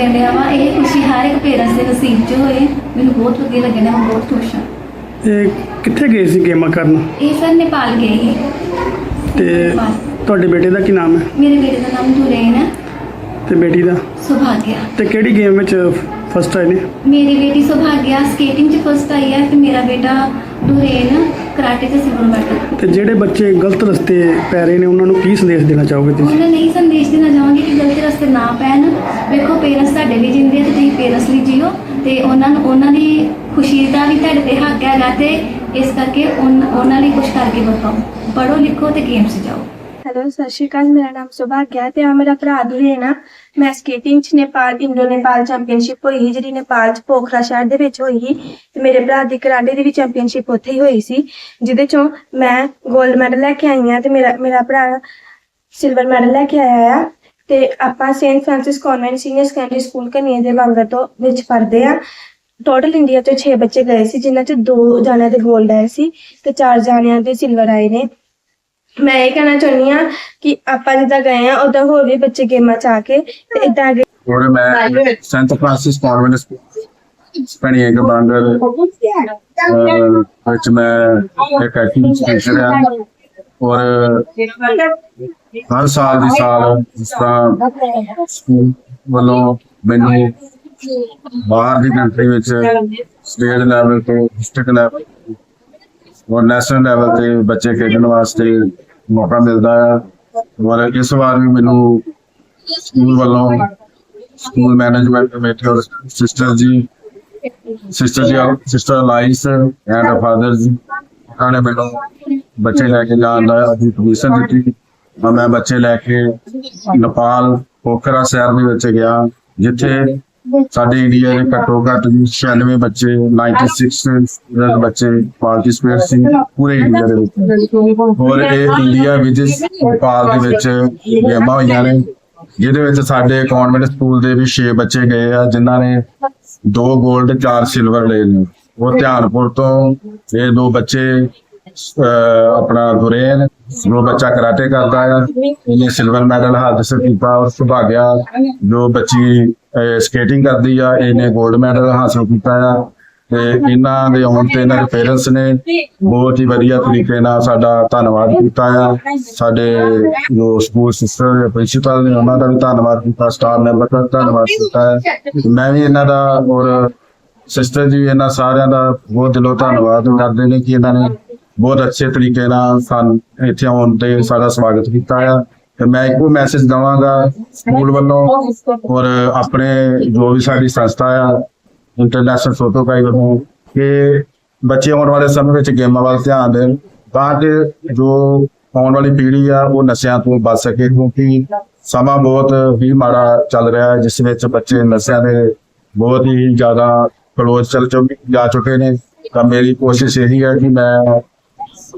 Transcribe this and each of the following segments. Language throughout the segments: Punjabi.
ਲੱਗਣ ਡਿਆ ਵਾ ਇਹ ਖੁਸ਼ੀ ਹਰ ਇੱਕ ਪੇਰੈਂਟਸ ਦੇ ਨਸੀਬ 'ਚ ਹੋਏ। ਮੈਨੂੰ ਬਹੁਤ ਵਧੀਆ ਲੱਗਣ ਡਿਆ ਮੈਂ ਬਹੁਤ ਖੁਸ਼ ਹਾਂ। ਇਹ ਕਿੱਥੇ ਗਏ ਸੀ ਗੇਮਾਂ ਕਰਨ? ਇਹ ਸਰ ਨੇਪਾਲ ਗਏ ਸੀ। ਤੇ ਨੇਪਾਲ। ਤੁਹਾਡੇ ਬੇਟੇ ਦਾ ਕੀ ਨਾਮ ਹੈ? ਮੇਰੇ ਬੇਟੇ ਦਾ ਨਾਮ ਦੁਰੇਨ ਹੈ। ਤੇ ਬੇਟੀ ਦਾ? ਸੁਭਾਗਿਆ। ਤੇ ਕਿਹੜੀ ਗੇਮ ਵਿੱਚ ਫਸਟ ਆਏ ਨੇ? ਮੇਰੀ ਬੇਟੀ ਸੁਭਾਗਿਆ ਸਕੇਟਿੰਗ 'ਚ ਫਸਟ ਆਈ ਹੈ ਤੇ ਮੇਰਾ ਬੇਟਾ ਦੁਰੇਨ ਕਰਾਟੇ ਸਿਲਵਰ ਮੈਡਲ ਤੇ ਜਿਹੜੇ ਬੱਚੇ ਗਲਤ ਰਸਤੇ ਪੈ ਰਹੇ ਨੇ ਉਹਨਾਂ ਨੂੰ ਕੀ ਸੰਦੇਸ਼ ਦੇਣਾ ਚਾਹੋਗੇ ਤੁਸੀਂ? ਉਹਨਾਂ ਨਹੀਂ ਸੰਦੇਸ਼ ਦੇਣਾ ਚਾਹਾਂਗੀ ਕਿ ਗਲਤ ਰਸਤੇ ਨਾ ਪੈਣ। ਵੇਖੋ ਪੇਰੈਂਟਸ ਤੁਹਾਡੇ ਲਈ ਜਿੰਦੇ ਆ ਤੇ ਤੁਸੀਂ ਪੇਰੈਂਟਸ ਲਈ ਜੀਓ ਤੇ ਉਹਨਾਂ ਨੂੰ ਉਹਨਾਂ ਦੀ ਖੁਸ਼ੀ ਦਾ ਵੀ ਤੁਹਾਡੇ ਤੇ ਹੱਕ ਹੈਗਾ ਤੇ ਇਸ ਕਰਕੇ ਉਨ- ਉਹਨਾਂ ਲਈ ਕੁਝ ਕਰਕੇ ਵਿਖਾਓ ਪੜ੍ਹੋ ਲਿਖੋ ਤੇ ਗੇਮਸ ਜਾਓ। ਹੈਲੋ, ਸਤਿ ਸ਼੍ਰੀ ਅਕਾਲ, ਮੇਰਾ ਨਾਮ ਸੁਭਾਗਿਆ ਤੇ ਆ ਮੇਰਾ ਭਰਾ ਦੁਰੇਨਾ। ਮੈਂ ਸਕੇਟਿੰਗ ਚ ਨੇਪਾਲ, ਇੰਡੋ ਨੇਪਾਲ ਚੈਂਪੀਅਨਸ਼ਿਪ ਹੋਈ ਸੀ, ਜਿਹੜੀ ਨੇਪਾਲ ਚ ਪੋਖਰਾ ਸ਼ਹਿਰ ਦੇ ਵਿੱਚ ਹੋਈ ਸੀ। ਤੇ ਮੇਰੇ ਭਰਾ ਦੀ ਕਰਾਟੇ ਦੀ ਵੀ ਚੈਂਪੀਅਨਸ਼ਿਪ ਉੱਥੇ ਹੀ ਹੋਈ ਸੀ, ਜਿਹਦੇ ਚੋਂ ਮੈਂ 골ਡ ਮੈਡਲ ਲੈ ਕੇ ਆਈ ਹਾਂ ਤੇ ਮੇਰਾ ਮੇਰਾ ਭਰਾ ਸਿਲਵਰ ਮੈਡਲ ਲੈ ਕੇ ਆਇਆ ਆ। ਤੇ ਆਪਾਂ Saint Francis convent senior secondary school ਕਨੀਏ ਦੇ ਵਾਂਗਰ ਤੋਂ ਵਿੱਚ ਪੜ੍ਹਦੇ ਆ ਟੋਟਲ ਇੰਡੀਆ ਤੋਂ 6 ਬੱਚੇ ਗਏ ਸੀ, ਜਿਨ੍ਹਾਂ ਚ ਦੋ ਜਾਣਿਆਂ ਦੇ 골ਡ ਆਏ ਸੀ ਤੇ ਚਾਰ ਜਾਣਿਆਂ ਦੇ ਸਿਲਵਰ ਆਏ ਨੇ। ਮੈਂ ਇਹ ਕਹਿਣਾ ਚਾਹੁੰਦੀ ਆ ਕਿ ਆਪਾਂ ਜਿੱਦਾਂ ਗਏ ਆ ਉਦਾਂ ਹੋਰ ਵੀ ਬੱਚੇ ਗੇਮਾਂ ਚ ਆ ਕੇ ਤੇ ਇਦਾਂ ਅੱਗੇ ਔਰ ਮੈਂ ਸੈਂਟ ਫ੍ਰਾਂਸਿਸ ਕਾਨਵੈਂਟ ਸਕੂਲ ਪਣੀ ਇੱਕ ਬਾਂਗਰ ਵਿੱਚ ਮੈਂ ਇੱਕ ਐਕਟਿੰਗ ਟੀਚਰ ਆ ਔਰ ਹਰ ਸਾਲ ਦੀ ਸਾਲ ਜਿਸ ਤਰ੍ਹਾਂ ਸਕੂਲ ਵੱਲੋਂ ਮੈਨੂੰ ਬਾਹਰ ਦੀ ਕੰਟਰੀ ਵਿੱਚ ਸਟੇਟ ਲੈਵਲ ਤੋਂ ਡਿਸਟ੍ਰਿਕਟ ਲੈਵਲ ਔਰ ਨੈਸ਼ਨਲ ਲੈਵਲ ਤੇ ਬੱਚੇ ਖੇਡਣ ਵਾਸਤੇ ਮੌਕਾ ਮਿਲਦਾ ਹੈ ਔਰ ਇਸ ਵਾਰ ਵੀ ਮੈਨੂੰ ਸਕੂਲ ਵੱਲੋਂ ਸਕੂਲ ਮੈਨੇਜਮੈਂਟ ਕਮੇਟੀ ਔਰ sister ji sister ji sister ਲਾਈਸ and father ji, ਉਹਨਾਂ ਨੇ ਮੈਨੂੰ ਬੱਚੇ ਲੈ ਕੇ ਜਾਣ ਦਾ ਅਧਿ ਪਰਮਿਸ਼ਨ ਦਿੱਤੀ। ਤਾਂ ਮੈਂ ਬੱਚੇ ਲੈ ਕੇ ਨੇਪਾਲ, ਪੋਖਰਾ ਸ਼ਹਿਰ ਦੇ ਵਿੱਚ ਗਿਆ, ਜਿੱਥੇ ਸਾਡੇ ਇੰਡੀਆ ਦੇ ਘੱਟੋ ਘੱਟ 96 ਬੱਚੇ 96 ਬੱਚੇ ਪਾਰਟਿਸਪੇਟ ਸੀ, ਪੂਰੇ ਇੰਡੀਆ ਦੇ ਵਿੱਚ। ਹੋਰ ਇਹ ਇੰਡੀਆ ਵਿੱਚ ਨੇਪਾਲ ਦੇ ਵਿੱਚ ਗੇਮਾਂ ਹੋਈਆਂ ਨੇ, ਜਿਹਦੇ ਵਿੱਚ ਸਾਡੇ ਕਨਵੈਂਟ ਸਕੂਲ ਦੇ ਵੀ 6 ਬੱਚੇ ਗਏ ਆ, ਜਿਨ੍ਹਾਂ ਨੇ ਦੋ ਗੋਲਡ ਚਾਰ ਸਿਲਵਰ ਲਏ ਨੇ। ਉਹ ਧਿਆਨਪੁਰ ਤੋਂ ਇਹ ਦੋ ਬੱਚੇ ਆਪਣਾ ਗੁਰੇਨ ਜੋ ਬੱਚਾ ਕਰਾਟੇ ਕਰਦਾ ਆ ਇਹਨੇ ਸਿਲਵਰ ਮੈਡਲ ਹਾਦਸੇ ਕੀਤਾ ਔਰ ਸੁਭਾਗਿਆ ਜੋ ਬੱਚੀ ਸਕੇਟਿੰਗ ਕਰਦੀ ਆ, ਇਹਨੇ 골ਡ ਮੈਡਲ ਹਾਸਲ ਕੀਤਾ ਆ। ਤੇ ਇਹਨਾਂ ਦੇ ਆਉਣ ਤੇ ਇਹਨਾਂ ਦੇ ਪੇਰੈਂਟਸ ਨੇ ਬਹੁਤ ਹੀ ਵਧੀਆ ਤਰੀਕੇ ਨਾਲ ਸਾਡਾ ਧੰਨਵਾਦ ਕੀਤਾ ਆ। ਸਾਡੇ ਜੋ ਸਕੂਲ ਸਿਸਟਰ ਪ੍ਰਿੰਸੀਪਲ ਨੇ, ਉਹਨਾਂ ਦਾ ਵੀ ਧੰਨਵਾਦ ਕੀਤਾ ਸਟਾਫ ਮੈਂਬਰ ਦਾ ਧੰਨਵਾਦ ਕੀਤਾ ਹੈ ਮੈਂ ਵੀ ਇਹਨਾਂ ਦਾ ਔਰ ਸਿਸਟਰ ਜੀ ਇਹਨਾਂ ਸਾਰਿਆਂ ਦਾ ਬਹੁਤ ਦਿਲੋਂ ਧੰਨਵਾਦ ਕਰਦੇ ਨੇ ਕਿ ਇਹਨਾਂ ਨੇ ਬਹੁਤ ਅੱਛੇ ਤਰੀਕੇ ਨਾਲ ਸਾਨੂੰ ਇੱਥੇ ਆਉਣ ਤੇ ਸਾਡਾ ਸਵਾਗਤ ਕੀਤਾ ਆ। ਤੇ ਮੈਂ ਇੱਕੋ ਮੈਸੇਜ ਦਵਾਂਗਾ ਸਕੂਲ ਵੱਲੋਂ ਔਰ ਆਪਣੇ ਜੋ ਵੀ ਸਾਡੀ ਸੰਸਥਾ ਆ ਇੰਟਰਨੈਸ਼ਨਲ ਫੋਟੋਗ੍ਰਾਫੀ ਵੱਲੋਂ ਕਿ ਬੱਚੇ ਆਉਣ ਵਾਲੇ ਸਮੇਂ ਵਿੱਚ ਗੇਮਾਂ ਵੱਲ ਧਿਆਨ ਦੇਣ ਤਾਂ ਕਿ ਜੋ ਆਉਣ ਵਾਲੀ ਪੀੜ੍ਹੀ ਆ ਉਹ ਨਸ਼ਿਆਂ ਤੋਂ ਬਚ ਸਕੇ ਕਿਉਂਕਿ ਸਮਾਂ ਬਹੁਤ ਹੀ ਮਾੜਾ ਚੱਲ ਰਿਹਾ ਹੈ ਜਿਸ ਵਿੱਚ ਬੱਚੇ ਨਸ਼ਿਆਂ ਦੇ ਬਹੁਤ ਹੀ ਜ਼ਿਆਦਾ ਕਲੋਜ਼ ਚੱਲ ਚੁੱਕੇ ਜਾ ਚੁੱਕੇ ਨੇ। ਤਾਂ ਮੇਰੀ ਕੋਸ਼ਿਸ਼ ਇਹੀ ਹੈ ਕਿ ਮੈਂ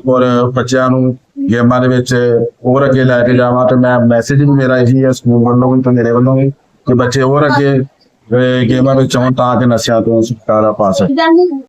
ਔਰ ਬੱਚਿਆਂ ਨੂੰ ਗੇਮਾਂ ਦੇ ਵਿੱਚ ਹੋਰ ਅੱਗੇ ਲੈ ਕੇ ਜਾਵਾਂ ਤੇ ਮੈਂ ਮੈਸੇਜ ਵੀ ਮੇਰਾ ਇਹੀ ਹੈ ਸਕੂਲ ਵੱਲੋਂ ਵੀ ਤੇ ਮੇਰੇ ਵੱਲੋਂ ਵੀ ਕਿ ਬੱਚੇ ਹੋਰ ਅੱਗੇ ਗੇਮਾਂ ਵਿੱਚ ਆਉਣ ਤਾਂ ਕਿ ਨਸ਼ਿਆਂ ਤੋਂ ਛੁਟਕਾਰਾ ਪਾ ਸਕਣ।